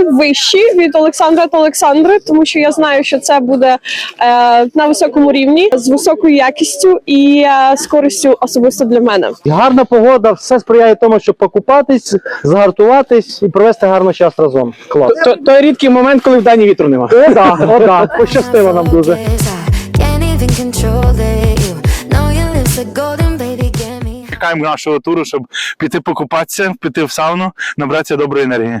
очікування найвищі від Олександра та Олександри, тому що я знаю, що це буде е, на високому рівні з високою якістю і е, з користю особисто для мене. Гарна погода, все сприяє тому, щоб покупатись, згартуватись і провести гарний час разом. Клас. То, той рідкий момент, коли в Дані вітру нема. О, да, о, да. Пощастило нам дуже. Чекаємо нашого туру, щоб піти покупатися, піти в сауну, набратися доброї енергії.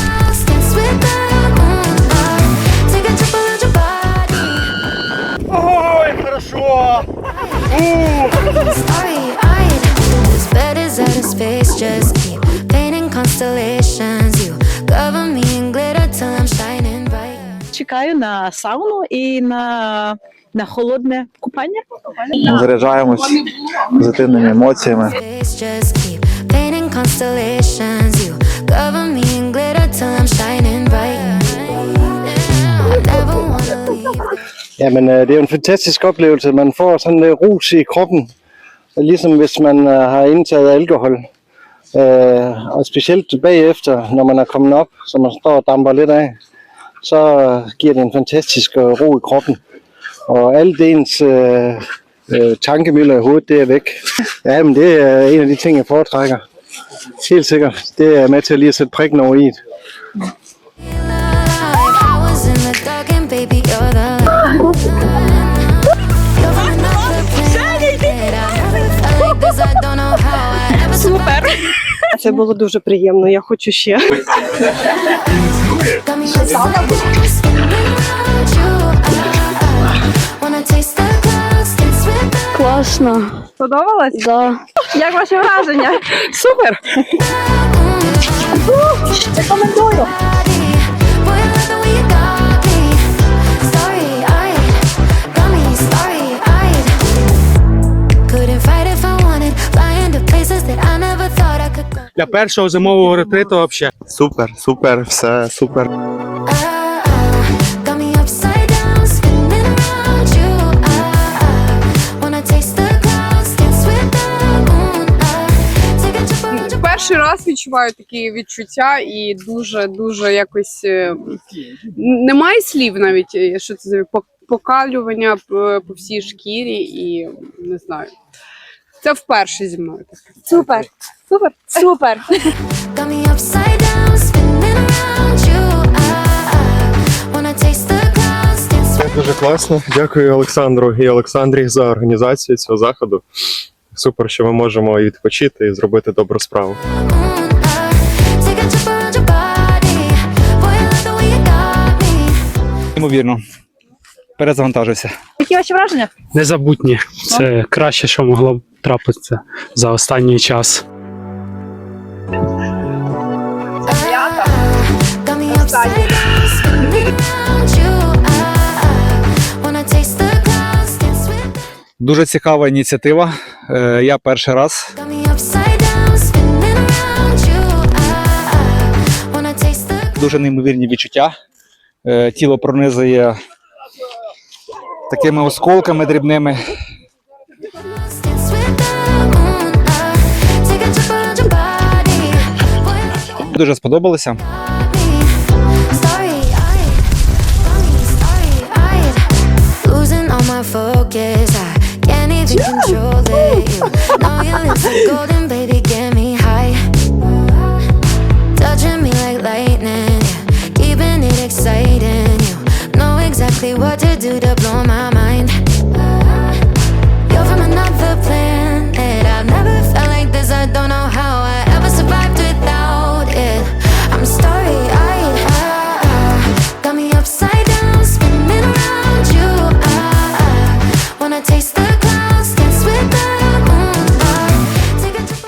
Starry-eyed. This bed is out of space. Just keep painting constellations. You cover me in glitter till I'm shining bright. чекаю на сауну і на, на холодне купання. Заряджаємось позитивними емоціями. Jamen, øh, det er jo en fantastisk oplevelse. Man får sådan lidt rus i kroppen, ligesom hvis man øh, har indtaget alkohol. Øh, og specielt bagefter, når man er kommet op, så man står og damper lidt af, så øh, giver det en fantastisk øh, ro i kroppen. Og alt ens øh, øh, tankemøller i hovedet, det er væk. Ja, men det er en af de ting, jeg foretrækker. Helt sikkert. Det er med til lige at sætte prikken over i. det. Це було дуже приємно. Я хочу ще. Класно. Сподобалось? Да. Як ваші враження? Супер! Рекомендую. Для першого зимового ретриту взагалі. Супер, супер, все супер. Ah, ah. Ah, your Перший раз відчуваю такі відчуття і дуже дуже якось е, немає слів навіть, е, що це за пок- покалювання по по всій шкірі, і не знаю. Це вперше зі мною таке. Супер. Супер. Супер. Ah, ah, Дуже класно. Дякую Олександру і Олександрі за організацію цього заходу. Супер, що ми можемо і відпочити і зробити добру справу. moon. Ah. Ймовірно. Перезавантажився. Які ваші враження? Незабутні. Це краще, що могло б трапитися за останній час. Ah. Ah, ah, Дуже цікава ініціатива. Е, Я перший раз. Ah, ah, Дуже неймовірні відчуття. Е, Тіло пронизує такими осколками дрібними. Дуже сподобалося.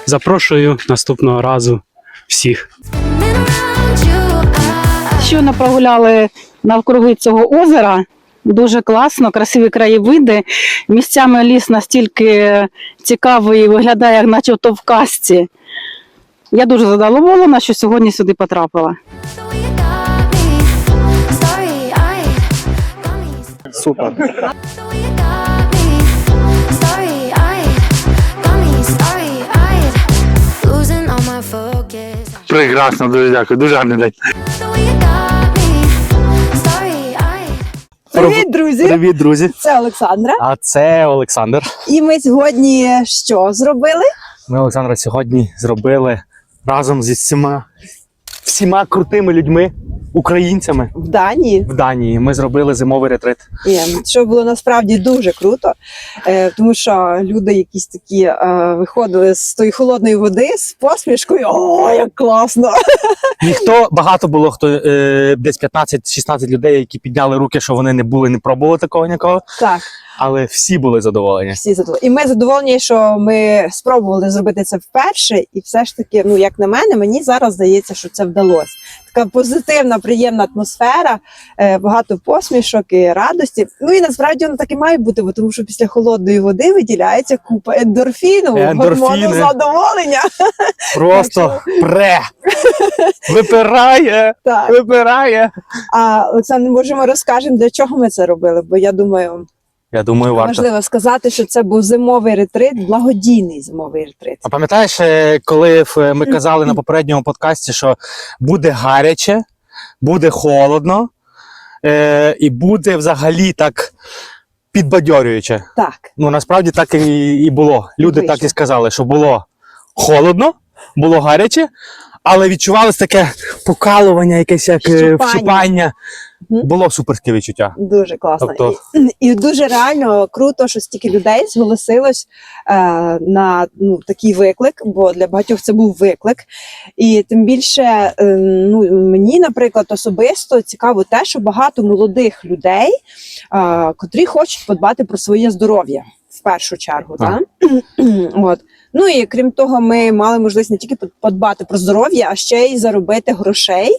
Запрошую наступного разу всіх. Щойно прогуляли навкруги цього озера. Дуже класно, красиві краєвиди. Місцями ліс настільки цікавий і виглядає, як начебто в казці. Я дуже задоволена, що сьогодні сюди потрапила. the Прекрасно, дуже дякую. Дуже гарний день. Привіт, друзі! Привіт, друзі! Це Олександра. А це Олександр. І ми сьогодні що зробили? Ми Олександра сьогодні зробили разом зі всіма всіма крутими людьми, українцями В Данії. в Данії. Ми зробили зимовий ретрит. І, що було насправді дуже круто, е, тому що люди якісь такі е, виходили з тої холодної води з посмішкою. О, як класно! Ніхто багато було хто е, десь 15-16 людей, які підняли руки, що вони не були, не пробували такого нікого. Так, Але всі були задоволені. всі задоволені. І ми задоволені, що ми спробували зробити це вперше, і все ж таки, ну як на мене, мені зараз здається, що це вдалося. Така позитивна, приємна атмосфера, е, багато посмішок і радості. Ну і насправді воно так і має бути, бо тому що після холодної води виділяється купа ендорфіну, Ендорфіни. гормону задоволення. Просто пре! Випирає! Так. Випирає! А Олександр, може, ми розкажемо, для чого ми це робили? Бо я думаю, Я думаю, варто. важливо сказати, що це був зимовий ретрит, благодійний зимовий ретрит. А пам'ятаєш, е, коли ми казали на попередньому подкасті, що буде гаряче, буде холодно, е, і буде взагалі так підбадьорююче. Так. Ну насправді так і, і було. Люди вийшло. так і сказали, що було холодно, було гаряче, але відчувалось таке покалування, якесь як е, Щипання. вщипання. Було суперське відчуття. Дуже класно. Тобто- І, і дуже реально круто, що стільки людей зголосилось е, на ну, такий виклик, бо для багатьох це був виклик. І тим більше е, ну, мені, наприклад, особисто цікаво те, що багато молодих людей, е, котрі хочуть подбати про своє здоров'я. В першу чергу, так? От. Ну і крім того, ми мали можливість не тільки подбати про здоров'я, а ще й заробити грошей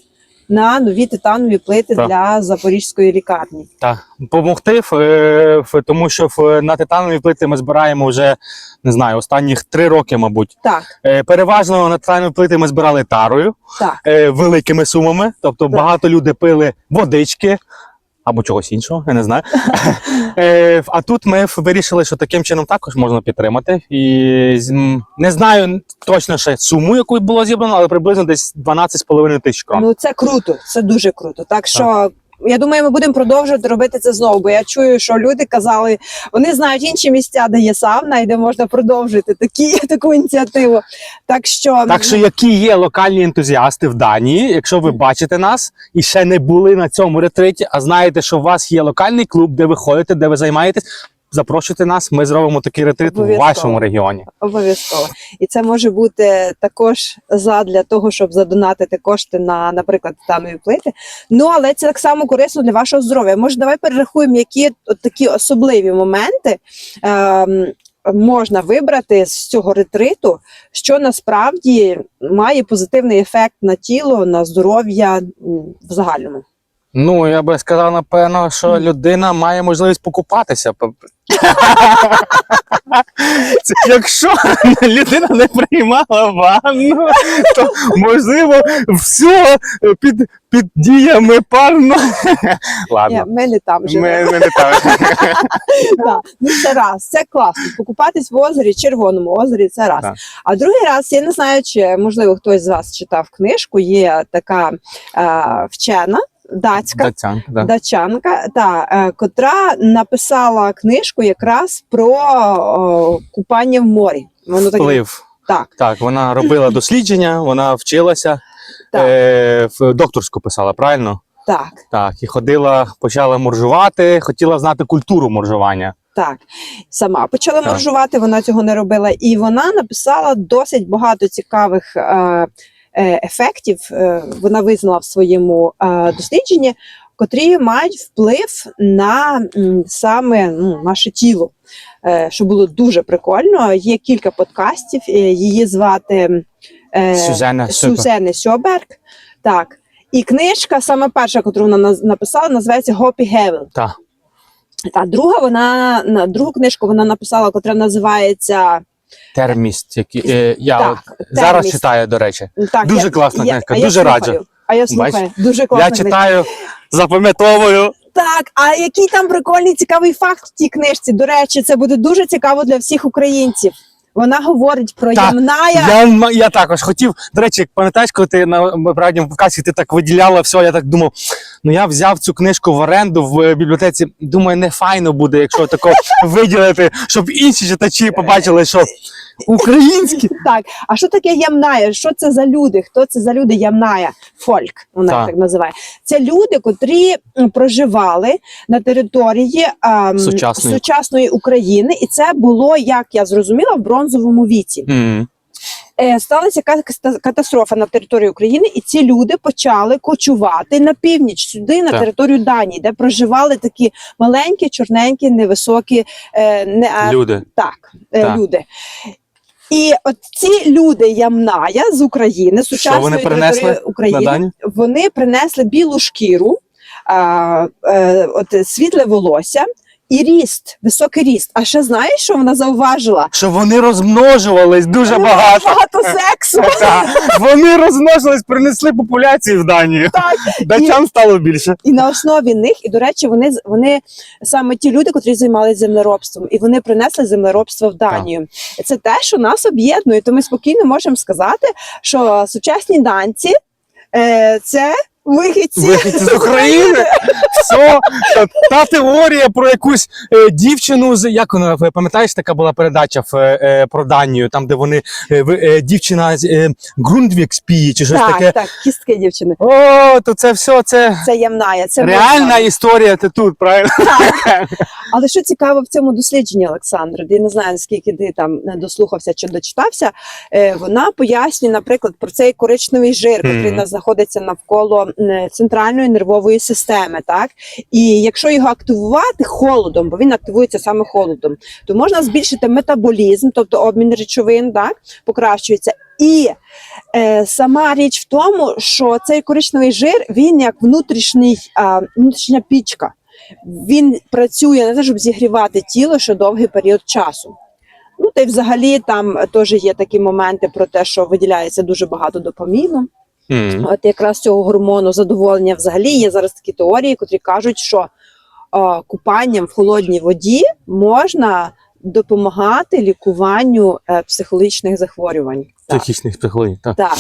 на нові титанові плити Так. для запорізької лікарні. Так, помогти, е, тому що на титанові плити ми збираємо вже не знаю, останніх три роки, мабуть. Так, Е, Переважно на титанові плити ми збирали тарою так. е, великими сумами. Тобто багато людей пили водички або чогось іншого, я не знаю. Е, А тут ми вирішили, що таким чином також можна підтримати. І не знаю точно ще суму, яку було зібрано, але приблизно десь 12,5 тисяч крон. Ну це круто, це дуже круто. Так що. Я думаю, ми будемо продовжувати робити це знову, бо я чую, що люди казали, вони знають інші місця, де є сауна, і де можна продовжити такі, таку ініціативу. Так що, Так що, які є локальні ентузіасти в Данії, якщо ви бачите нас і ще не були на цьому ретриті, а знаєте, що у вас є локальний клуб, де ви ходите, де ви займаєтесь, запрошуйте нас. Ми зробимо такий ретрит в вашому регіоні. Обов'язково. І це може бути також задля того, щоб задонатити кошти на, наприклад, титанові плити. Ну, але це так само корисно для вашого здоров'я. Може, давай перерахуємо, які от такі особливі моменти. Ем, Можна вибрати з цього ретриту, що насправді має позитивний ефект на тіло, на здоров'я в загальному. Ну я би сказав, напевно, що людина має можливість покупатися. Це, якщо людина не приймала ванну, то можливо все під, під діями парно. Ні, ми не там живемо. Ми, ми не. Да. Ну, це раз, це класно. Покупатись в озері, Червоному озері, це раз. Так. А другий раз, я не знаю, чи можливо хтось з вас читав книжку. Є така е, вчена датська. Датянка, да. Дачанка, та, е, котра написала книжку якраз про о, купання в морі. Воно таке- Вплив. Так, Так, вона робила дослідження, вона вчилася, Так. е, в докторську писала, правильно? так, Так, і ходила, почала моржувати, хотіла знати культуру моржування. так. Сама почала Так. моржувати, вона цього не робила. І вона написала досить багато цікавих е, ефектів. Е, вона визнала в своєму е, дослідженні, котрі мають вплив на саме ну, наше тіло. Е, що було дуже прикольно. Є кілька подкастів. е, Її звати е, Сюзанна Сюберг. Сюзени Сьоберг. Так. І книжка, саме перша, яку вона написала, називається Гопі Гевел. Так. Та друга вона на другу книжку вона написала, яка називається Терміст, який е, я Так, от зараз терміст. читаю, до речі. так, Дуже класна книжка, я дуже слухаю, раджу. А я слухаю, Бачиш? дуже класна Я книжка. читаю, запам'ятовую. Так, а який там прикольний цікавий факт в тій книжці? До речі, це буде дуже цікаво для всіх українців. Вона говорить про Так, Ямная. Я, я також хотів. До речі, пам'ятаєш, коли ти на попередньому подкасті ти так виділяла все, я так думав. Ну я взяв цю книжку в оренду в е, бібліотеці. Думаю, не файно буде, якщо тако виділити, щоб інші читачі побачили, що українські. Так, а що таке Ямная? Що це за люди? Хто це за люди? Ямная фольк, вона Так. так називає. Це люди, котрі проживали на території ем, Сучасної. сучасної України, і це було, як я зрозуміла, в бронзовому віці. М. Е, сталася ката- катастрофа на території України, і ці люди почали кочувати на північ сюди, на Так. територію Данії, де проживали такі маленькі, чорненькі, невисокі е, не, а, Люди. так, е, Так. люди. І от ці люди Ямная з України, сучасної вони принесли України, вони принесли білу шкіру, а, е, от, світле волосся і ріст, високий ріст. А ще знаєш, що вона зауважила? Що вони розмножувались дуже багато. Багато сексу. Так, Вони розмножились, принесли популяції в Данію. Так. Датчан стало більше. І на основі них, і до речі, вони вони саме ті люди, котрі займалися землеробством, і вони принесли землеробство в Данію. Це те, що нас об'єднує. То ми спокійно можемо сказати, що сучасні данці е, це вихідці, Вихідці з України. Все, та, та теорія про якусь е, дівчину з як вона ви пам'ятаєш, така була передача в, е, е, про Данію, там де вони е, ви- е, дівчина з е, Грундвік спіє чи щось Так, таке. так, кістки дівчини. О, то це все це Це ямная, це реальна можна. історія. Ти тут правильно. Але що цікаво в цьому дослідженні, Олександр, я не знаю, наскільки ти там не дослухався чи дочитався. Е, вона пояснює, наприклад, про цей коричневий жир, який Мгм. нас знаходиться навколо центральної нервової системи. Так і якщо його активувати холодом, бо він активується саме холодом, то можна збільшити метаболізм, тобто обмін речовин, так покращується. І е, сама річ в тому, що цей коричневий жир він як внутрішній, а, внутрішня пічка. Він працює на те, щоб зігрівати тіло ще довгий період часу. Ну, та й взагалі там теж є такі моменти про те, що виділяється дуже багато допаміну. М. От якраз цього гормону задоволення взагалі є зараз такі теорії, котрі кажуть, що е, купанням в холодній воді можна допомагати лікуванню е, психологічних захворювань. Психічних психологій. Так. Так.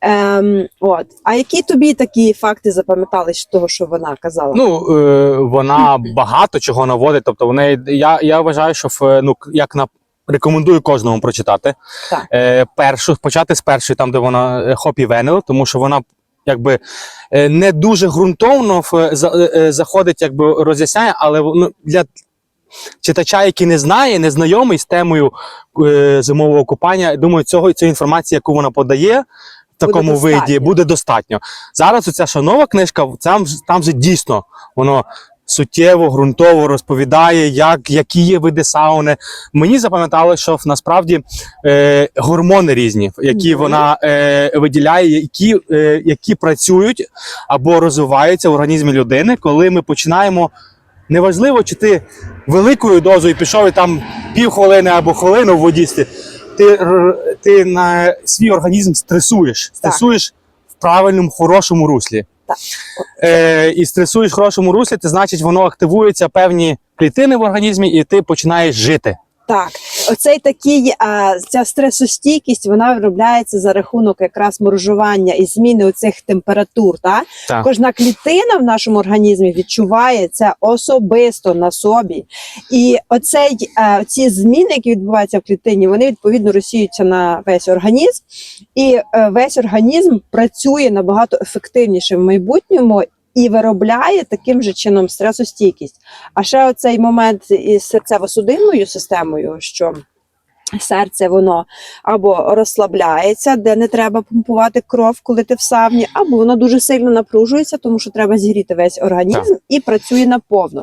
Ем, от. А які тобі такі факти запам'ятались з того, що вона казала? Ну, е, вона багато чого наводить. Тобто, в неї, я, я вважаю, що в, ну, як на. Рекомендую кожному прочитати. Так. Е, першу, почати з першої, там, де вона е, Хопі Венел, тому що вона якби е, не дуже ґрунтовно е, е, заходить, якби роз'ясняє, але ну, для читача, який не знає, не знайомий з темою е, зимового купання, думаю, цього цієї інформації, яку вона подає. В Буде такому виді достатньо. буде достатньо. Зараз оця що нова книжка, там, там же дійсно воно суттєво, ґрунтово розповідає, як, які є види сауни. Мені запам'ятало, що насправді е, гормони різні, які вона е, виділяє, які, е, які працюють або розвиваються в організмі людини, коли ми починаємо. Неважливо, чи ти великою дозою пішов і там півхвилини або хвилину в воді. Ти, ти на свій організм стресуєш. Стресуєш в правильному, хорошому руслі. Так. Е, і стресуєш в хорошому руслі, це значить, воно активується певні клітини в організмі, і ти починаєш жити. Так, оцей такий а, ця стресостійкість вона виробляється за рахунок якраз моржування і зміни оцих температур. Та? Так. Кожна клітина в нашому організмі відчуває це особисто на собі. І оцей, е, ці зміни, які відбуваються в клітині, вони відповідно розсіюються на весь організм, і е, весь організм працює набагато ефективніше в майбутньому. І виробляє таким же чином стресостійкість. А ще оцей момент із серцево-судинною системою, що серце воно або розслабляється, де не треба помпувати кров, коли ти в савні, або воно дуже сильно напружується, тому що треба зігріти весь організм і працює наповно.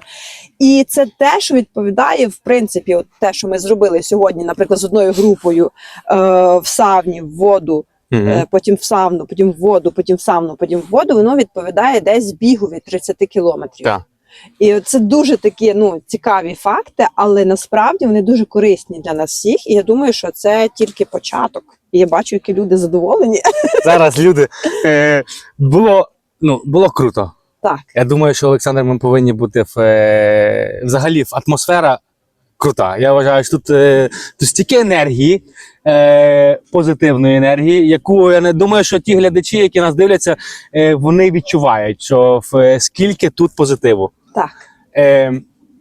І це те, що відповідає, в принципі, от те, що ми зробили сьогодні, наприклад, з одною групою е, в савні в воду. Е, потім в сауну, потім в воду, потім в сауну, потім в воду, воно відповідає десь бігові 30 кілометрів. Так. І це дуже такі ну, цікаві факти, але насправді вони дуже корисні для нас всіх. І я думаю, що це тільки початок. І я бачу, які люди задоволені. Зараз люди. Е, було, ну, було круто. Так. Я думаю, що Олександр, ми повинні бути в е, взагалі в атмосфера крута. Я вважаю, що тут, е, тут стільки енергії, е, позитивної енергії, яку я не думаю, що ті глядачі, які нас дивляться, е, вони відчувають, що в, е, скільки тут позитиву. Так. Е,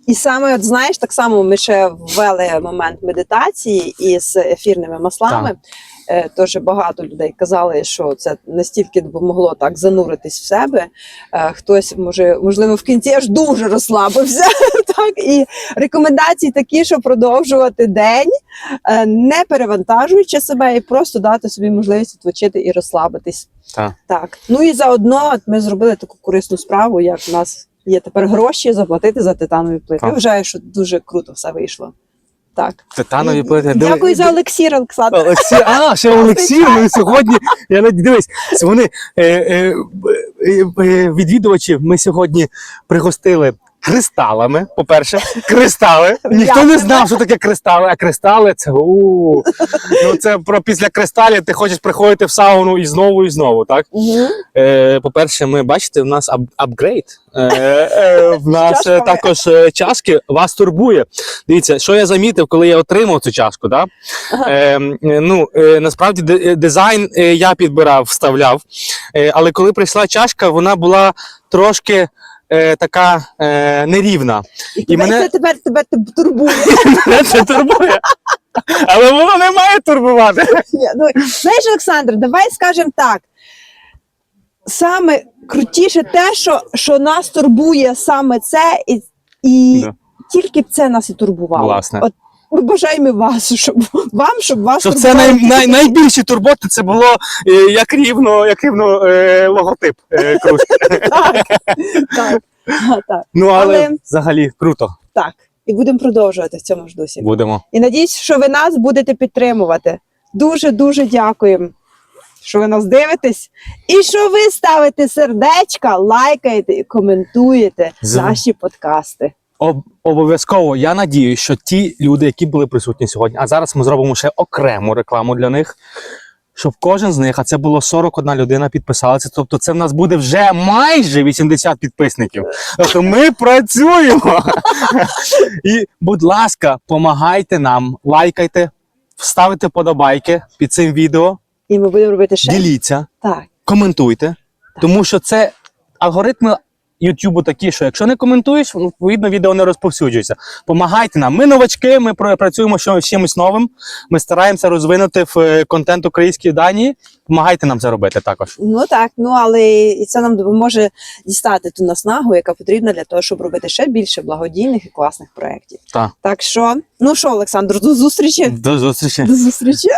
І саме, от знаєш, так само ми ще ввели момент медитації із ефірними маслами. Е, Тож багато людей казали, що це настільки допомогло так зануритись в себе. Е, Хтось може, можливо, в кінці аж дуже розслабився. Так і рекомендації такі, що продовжувати день, е, не перевантажуючи себе, і просто дати собі можливість відпочити і розслабитись. Так. так. Ну і заодно ми зробили таку корисну справу, як в нас є тепер гроші заплатити за титанові плити. Я вважаю, що дуже круто все вийшло. Так. титанові плити. Дякую за Олексір, Олександр. Олексій, а, ще Олексій, ми сьогодні. Я навіть дивись, вони е, е, е, е, відвідувачі. Ми сьогодні пригостили кристалами. По-перше, кристали. Ніхто не знав, що таке кристали, а кристали це у ну це про після кристалів ти хочеш приходити в сауну і знову, і знову. Так Е, по-перше, ми бачите, в нас ап- апгрейд. Е, е, в нас е, також чашки вас турбує. Дивіться, що я замітив, коли я отримав цю чашку. Да? Е, ну, насправді дизайн я підбирав, вставляв. Але коли прийшла чашка, вона була трошки. Е, така е, нерівна. І, І тебе, мене- це тепер тебе турбує. Мене це турбує. Але воно не має турбувати. Ну, знаєш, Олександр, давай скажемо так. Саме крутіше те, що, що нас турбує саме це, і, і Да. тільки б це нас і турбувало. Власне. От ми бажаємо вас, щоб вам, щоб вас Щоб це най, най, найбільші турботи це було е, як рівно, як рівно е, логотип е, кружки. так, так, так, Ну але, Але- взагалі круто. так. І будемо продовжувати в цьому ж дусі. Будемо. І надіюсь, що ви нас будете підтримувати. Дуже дуже дякуємо, що ви нас дивитесь, і що ви ставите сердечка, лайкаєте і коментуєте З- наші подкасти. Об, обов'язково я надіюсь, що ті люди, які були присутні сьогодні, а зараз ми зробимо ще окрему рекламу для них. Щоб кожен з них, а це було 41 людина, підписалася. Тобто, це в нас буде вже майже 80 підписників. Тобто ми працюємо. І, будь ласка, помагайте нам, лайкайте, ставте вподобайки під цим відео, І ми будемо робити ще діліться. так. коментуйте, тому що це алгоритми Ютубу такі, що якщо не коментуєш, ну, відповідно відео не розповсюджується. Помагайте нам. Ми новачки, ми пра- працюємо що- з чимось новим. Ми стараємося розвинути в е, контент українській Данії. Помагайте нам це робити також. Ну так, ну але і це нам допоможе дістати ту наснагу, яка потрібна для того, щоб робити ще більше благодійних і класних проєктів. Так. Так що, ну що, Олександр, до зустрічі. До зустрічі. До зустрічі.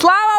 Слава